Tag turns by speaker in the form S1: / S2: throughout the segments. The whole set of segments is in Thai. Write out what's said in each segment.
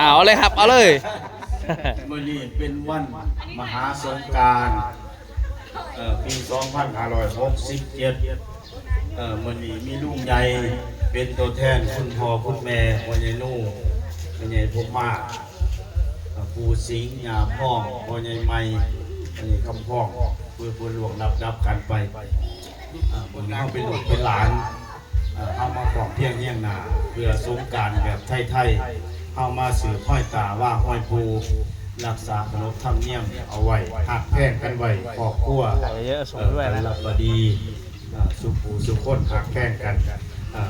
S1: เอาเลยครับ เอาเลย
S2: มื่อนี้เป็นวันมหาสงกรารปี 2567เอ่อมื่อนี้มีลุงใหญ่เป็นตัวแทนคุณพ่อคุณแม่พ่อใหญ่นู่พ่อใหญ่พกมากเอ่อปู่สิงห์ยาพ่องพ่อใหญ่ไม้พ่อใหญ่คำพ่องเพื่อเพื่อหลวงรับรับกันไปเอ่อบนี้เขาเป็นหลวงเป็นหลาน เอ่อเอามาของเพียงเฮียงนาเพื่อสงกรารแบบไทยๆ เอามาสืบห้อยตาว่าห้อยภูรักษาขนบธรรมเนียมเอาไว้หักแพงกันไว้ครอบครัว
S1: เยอะๆส่ง
S2: เอ่อ
S1: ด้วย
S2: กั
S1: นะ
S2: นรับบดีอ่าสุภูสุคนหักแพงกันอ่า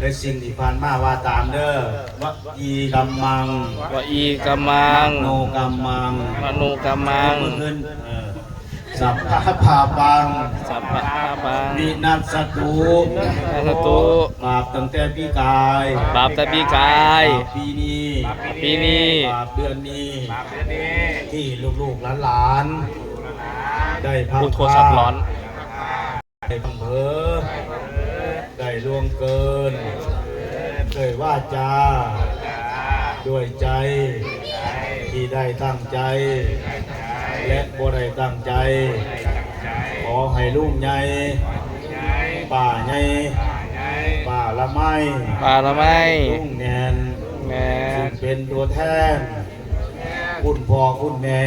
S2: ในสิ่งที่ผ่านมาว่าตามเด้อวะอีกัมมัง
S1: วะอีกำมัง
S2: โนกัมมัง
S1: มนุกำมัง
S2: เมื่อคืนเอ่อ สัพพะพาปัง
S1: สัพพะปัง
S2: วินัสสตุ
S1: นัสสตุ
S2: บาปตั้งแต่ปีกาย
S1: บาปแต่ปีกาย
S2: บาปปีนี้
S1: ปีนี้
S2: บาปเดือนนี้ ที่ลูกๆหลานๆได้พัก
S1: พูดโทรศัพท์ร้อน
S2: ได้พังเผลอได้ล่วงเกิน เคยว่าจาด้วยใจ ที่ได้ตั้งใจ และบ่ได้ตั้งใจ ขอให้ลุงใหญ่ป่าใหญ่ป่าละไม้
S1: ปลาละไม
S2: ลุงแนน
S1: แม่
S2: ซึ่งเป็นตัวแทนคุณพ่อคุณแม่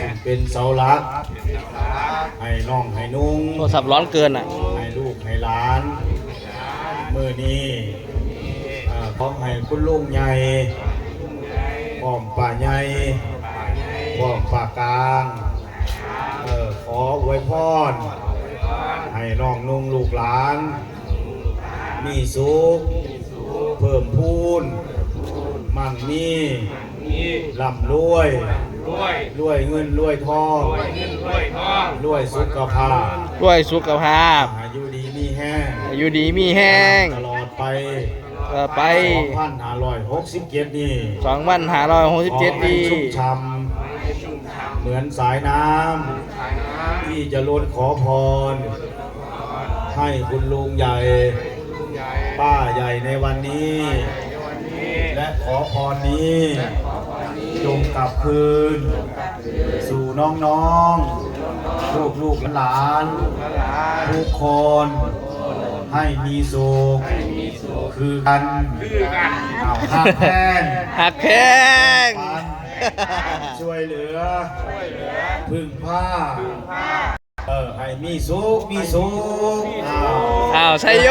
S2: ซึ่งเป็นเสาหลักให้น้องให้นุ่ง
S1: โทรศัพท์ร้อนเกินอะ
S2: ให้ลูกให้หลานมือนี้อ่าพร้อมให้คุณลุงใหญ่พร้อมป่าใหญ่ พร้อมป่ากลางเออขออวยพร ให้น้องนุ่งลูกหลาน มีสุข เพิ่มพูน มั่งมีร่ำรวยรวยเงินรวยทองรวยสุขภาพ
S1: ด้วยสุขภาพ
S2: อายุดีมีแห้ง
S1: อายุดีมีแห้ง
S2: ตลอดไป
S1: ต่อไป
S2: 2,567นี่
S1: สองพันห้าร้อยหกสิบเจ็ด
S2: ขอให้
S1: ปี
S2: ชุ่มช่ำ เหมือนสายน้ำที่จะล้นขอพร ให้คุณลุงใหญ่ ป้าใหญ่ในวันนี้ และขอพรนี้จงกลับคืน สู่น้องๆ ลูกลูกๆหลานๆทุกคนให้มีสุขคือกันเอาหักแพง
S1: หักแพง
S2: ปัน ช่วยเหลือ พึ่งผ้า เออ ให้มีสุข มีสุขอ้าว
S1: อ้าวชัยโย